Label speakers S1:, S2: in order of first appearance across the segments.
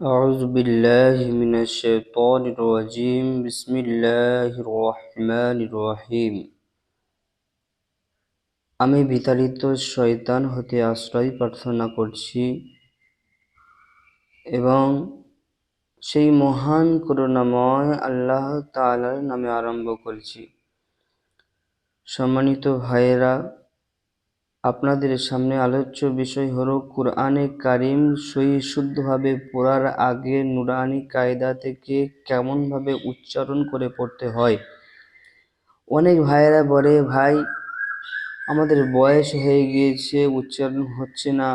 S1: أعوذ بالله من الشيطان الرجيم بسم الله الرحمن الرحيم আমি বিতাড়িত শয়তান হতে আশ্রয় প্রার্থনা করছি এবং সেই মহান করুণাময় আল্লাহ তাআলার নামে আরম্ভ করছি সম্মানিত ভাইয়েরা আপনাদের সামনে আলোচ্য বিষয় হলো কোরআনে কারিম সহি শুদ্ধভাবে পড়ার আগে নুরানি কায়দা থেকে কেমনভাবে উচ্চারণ করে পড়তে হয়। অনেক ভাইয়েরা বলে, ভাই, আমাদের বয়স হয়ে গিয়েছে, উচ্চারণ হচ্ছে না,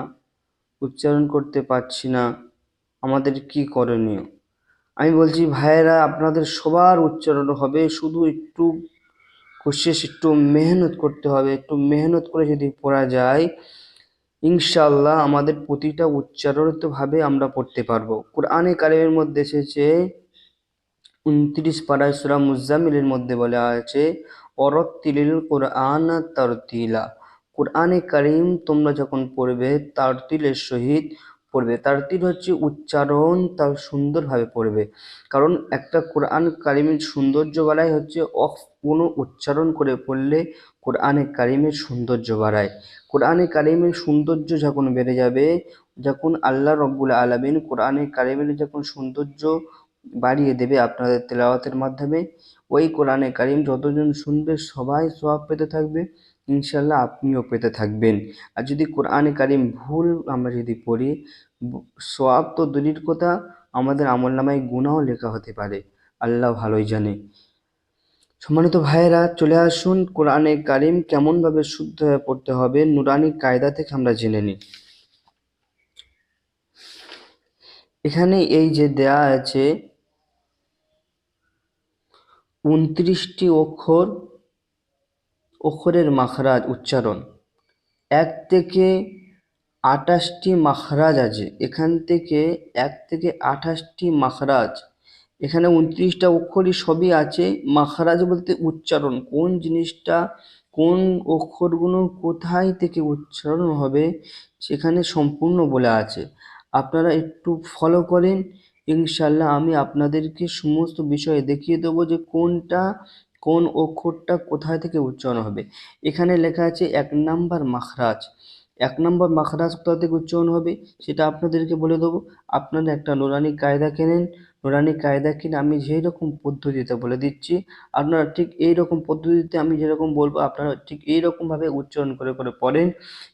S1: উচ্চারণ করতে পারছি না, আমাদের কি করণীয়? আমি বলছি, ভাইয়েরা, আপনাদের সবার উচ্চারণ হবে শুধু একটু কোশিস একটু মেহনত করতে হবে, একটু মেহনত করে যদি পড়া যায় ইনশাল্লাহ আমাদের প্রতিটা উচ্চারণিতভাবে আমরা পড়তে পারব। কোরআনে কারিমের মধ্যে এসেছে, উনত্রিশ পাড়ায় সুরা মুজামিলের মধ্যে বলা আছে, অরত্তিলিল কোরআন তারতিলা। কোরআনে কারিম তোমরা যখন পড়বে, তারতিলের সহিত পড়বে তারতিল হচ্ছে উচ্চারণ তার সুন্দরভাবে পড়বে। কারণ একটা কোরআন কারিমের সৌন্দর্য বাড়ায় হচ্ছে অফ কোনো উচ্চারণ করে পড়লে কোরআনে কারিমের সৌন্দর্য বাড়ায়। কোরআনে কারিমের সৌন্দর্য যখন বেড়ে যাবে, যখন আল্লাহ রব্বুল আলমিন কোরআনে কারিমের যখন সৌন্দর্য বাড়িয়ে দেবে আপনাদের তেলাওয়াতের মাধ্যমে, ওই কোরআনে কারিম যতজন শুনবে সবাই সব পেতে থাকবে। ইনশাল্লাহ আপনিও পেতে থাকবেন। আর যদি কোরআনে কারিম ভুল আমরা যদি পড়ি সব তো দূরের কথা, আমাদের আমল নামায় গুণাও লেখা হতে পারে। আল্লাহ ভালোই জানে। সম্মানিত ভাইয়েরা, চলে আসুন কোরআনে কারিম কেমনভাবে শুদ্ধ হয়ে পড়তে হবে, নুরানি কায়দা থেকে আমরা জেনে নিই। এখানে এই যে দেয়া আছে, উনত্রিশটি অক্ষর অক্ষরের মাখরাজ উচ্চারণ। এক থেকে আঠাশটি মাখরাজ আছে। এখান থেকে এক থেকে আঠাশটি মাখরাজ। এখানে উনত্রিশটা অক্ষরই সবই আছে। মাখরাজ বলতে উচ্চারণ। কোন জিনিসটা, কোন অক্ষরগুলো কোথায় থেকে উচ্চারণ হবে সেখানে সম্পূর্ণ বলে আছে। আপনারা একটু ফলো করেন। ইনশাল্লাহ আমি আপনাদেরকে সমস্ত বিষয়ে দেখিয়ে দেবো যে কোনটা কোন অক্ষরটা কোথায় থেকে উচ্চারণ হবে? এখানে লেখা আছে এক নাম্বার মাখরাজ। এক নম্বর মাখরাজ কোথা থেকে উচ্চারণ হবে সেটা আপনাদেরকে বলে দেবো। আপনারা একটা নোরানি কায়দা কেনেন। নোরানি কায়দা কিনে আমি যেই রকম পদ্ধতিতে বলে দিচ্ছি, আপনারা ঠিক এই রকম পদ্ধতিতে আমি যেরকম বলব, আপনারা ঠিক এই রকমভাবে উচ্চারণ করে করে পড়েন।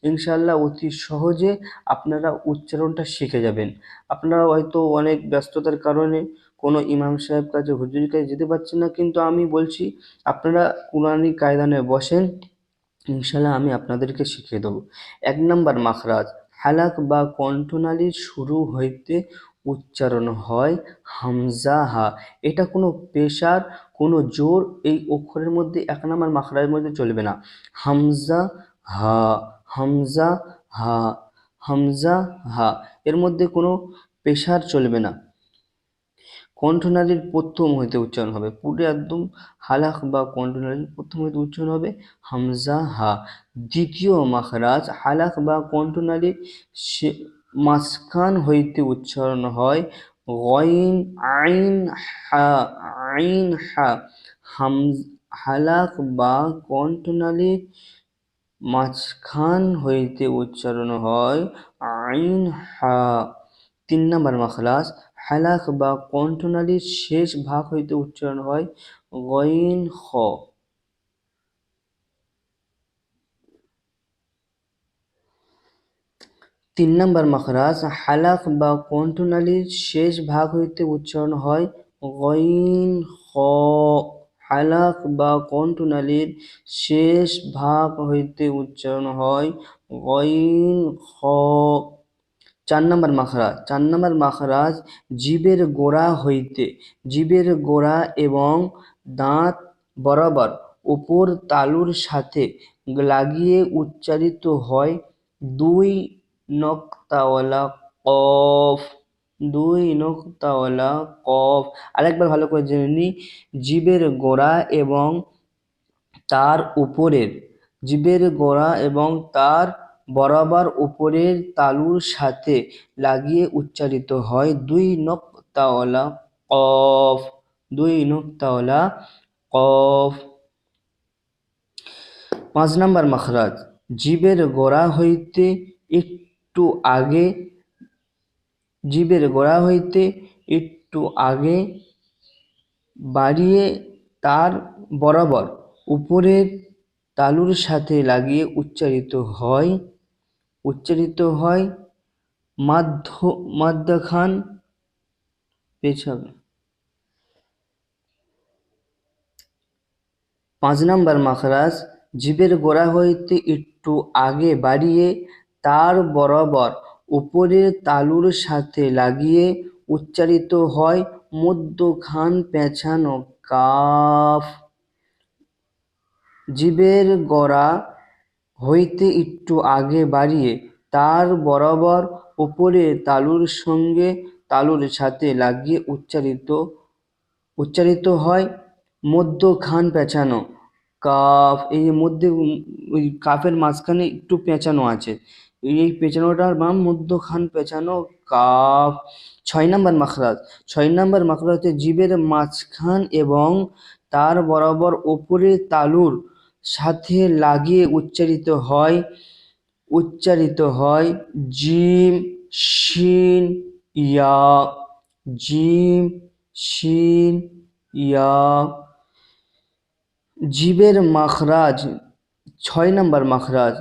S1: ইনশাল্লাহ অতি সহজে আপনারা উচ্চারণটা শিখে যাবেন। আপনারা হয়তো অনেক ব্যস্ততার কারণে কোনো ইমাম সাহেব কাছে হুজুরি কাছে যেতে পারছেন না, কিন্তু আমি বলছি আপনারা কোরআনি কায়দানে বসেন। ইনশাল্লাহ আমি আপনাদেরকে শিখিয়ে দেবো। এক নম্বর মাখরাজ, হালাক বা কণ্ঠনালীর শুরু হইতে উচ্চারণ হয় হামজা হা। এটা কোনো পেশার, কোনো জোর এই অক্ষরের মধ্যে, এক নম্বর মাখরাজের মধ্যে চলবে না। হামজা হা হামজা হা হামজা হা, এর মধ্যে কোনো পেশার চলবে না। কণ্ঠনালীর প্রথম হইতে উচ্চারণ হবে। পুরো একদম হালাক বা কণ্ঠনালীর প্রথম হইতে উচ্চারণ হবে হামজা হা। দ্বিতীয় মাখরাজ হালাক বা কণ্ঠনালীর মাঝখান হইতে উচ্চারণ হয় গইন আইন হা আইন হা। হাম হালাক বা কণ্ঠনালীর মাঝখান হইতে উচ্চারণ হয় আইন হা। তিন নম্বর মাখলাস হালাক বা কণ্ঠনালীর শেষ ভাগ হইতে উচ্চারণ হয় গইন খ। তিন নম্বর মখরাজ হালাক বা কণ্ঠনালীর শেষ ভাগ হইতে উচ্চারণ হয় গইন খ। হালাক বা কণ্ঠনালীর শেষ ভাগ হইতে উচ্চারণ হয় গইন খ। চার নম্বর মাখরাজ। চার নম্বর মাখরাজ, জীবের গোড়া হইতে, জীবের গোড়া এবং দাঁত বরাবর উপর তালুর সাথে লাগিয়ে উচ্চারিত হয় দুই নক্তাওয়ালা কফ, দুই নক্তাওয়ালা কফ। আরেকবার ভালো করে জেনে নিই জীবের গোড়া এবং তার উপরের, জীবের গোড়া এবং তার বরাবর উপরের তালুর সাথে লাগিয়ে উচ্চারিত হয়। দুই নক্তাওয়ালা কফ, দুই নক্তাওয়ালা কফ। পাঁচ নম্বর মাখরাজ, জীবের গোড়া হইতে একটু আগে, জীবের গোড়া হইতে একটু আগে বাড়িয়ে তার বরাবর উপরের তালুর সাথে লাগিয়ে উচ্চারিত হয়। উচ্চারিত হয় মাধ্য মাধ্যখান পেছাবে। পাঁচ নাম্বার মাখরাজ, জীবের গোড়া হইতে একটু আগে বাড়িয়ে তার বরাবর উপরের তালুর সাথে লাগিয়ে উচ্চারিত হয় মধ্যখান পেঁচানো কাফ। জীবের গোড়া হইতে একটু আগে বাড়িয়ে তার বরাবর ওপরে তালুর সঙ্গে তালুর সাথে লাগিয়ে উচ্চারিত উচ্চারিত হয় মধ্যখান পেঁচানো। কাফ, এই মধ্যে, ওই কাফের মাঝখানে একটু পেঁচানো আছে। এই পেঁচানোটার নাম মধ্যখান পেঁচানো কাফ। ছয় নম্বর মাখরাজ। ছয় নম্বর মাখরাজ হচ্ছে জীবের মাঝখান এবং তার বরাবর ওপরে তালুর সাথে লাগিয়ে উচ্চারিত হয় উচ্চারিত হয় জিম শিন ইয়া, জিম শিন ইয়া। জীবের মাখরাজ, ছয় নম্বর মাখরাজ,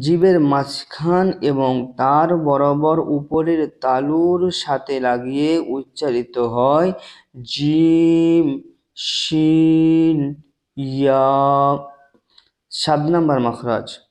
S1: জীবের মাঝখান এবং তার বরাবর উপরের তালুর সাথে লাগিয়ে উচ্চারিত হয় জিম শিন ইয়া। সাত নম্বর মাখরাজ।